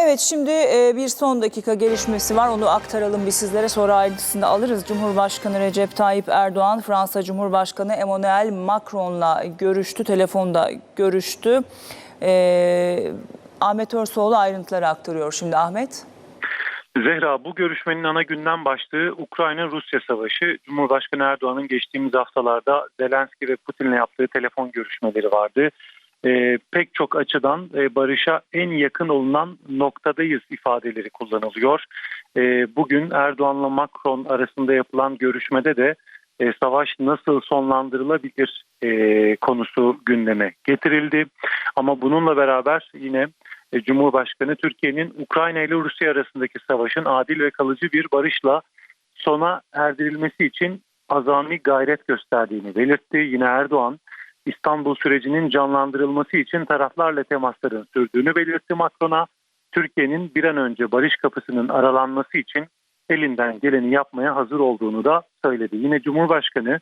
Evet şimdi e, bir son dakika gelişmesi var. Onu aktaralım bir sizlere sonra ayrıntısını alırız. Cumhurbaşkanı Recep Tayyip Erdoğan Fransa Cumhurbaşkanı Emmanuel Macron'la görüştü. Telefonda görüştü. E, Ahmet Örsoğlu ayrıntıları aktarıyor şimdi Ahmet. Zehra bu görüşmenin ana gündem başlığı Ukrayna-Rusya savaşı. Cumhurbaşkanı Erdoğan'ın geçtiğimiz haftalarda Zelenski ve Putin'le yaptığı telefon görüşmeleri vardı. Ee, pek çok açıdan e, barışa en yakın olunan noktadayız ifadeleri kullanılıyor. Ee, bugün Erdoğan'la Macron arasında yapılan görüşmede de e, savaş nasıl sonlandırılabilir e, konusu gündeme getirildi. Ama bununla beraber yine e, Cumhurbaşkanı Türkiye'nin Ukrayna ile Rusya arasındaki savaşın adil ve kalıcı bir barışla sona erdirilmesi için azami gayret gösterdiğini belirtti. Yine Erdoğan İstanbul sürecinin canlandırılması için taraflarla temasların sürdüğünü belirtti Macron'a. Türkiye'nin bir an önce barış kapısının aralanması için elinden geleni yapmaya hazır olduğunu da söyledi. Yine Cumhurbaşkanı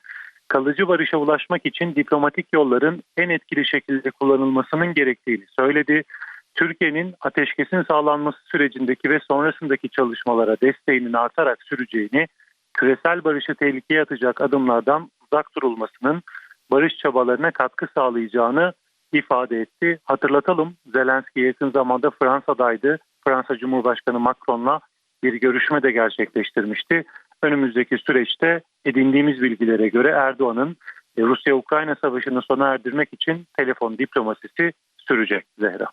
kalıcı barışa ulaşmak için diplomatik yolların en etkili şekilde kullanılmasının gerektiğini söyledi. Türkiye'nin ateşkesin sağlanması sürecindeki ve sonrasındaki çalışmalara desteğinin artarak süreceğini, küresel barışı tehlikeye atacak adımlardan uzak durulmasının barış çabalarına katkı sağlayacağını ifade etti. Hatırlatalım Zelenski yakın zamanda Fransa'daydı. Fransa Cumhurbaşkanı Macron'la bir görüşme de gerçekleştirmişti. Önümüzdeki süreçte edindiğimiz bilgilere göre Erdoğan'ın e, Rusya-Ukrayna savaşını sona erdirmek için telefon diplomasisi sürecek Zehra.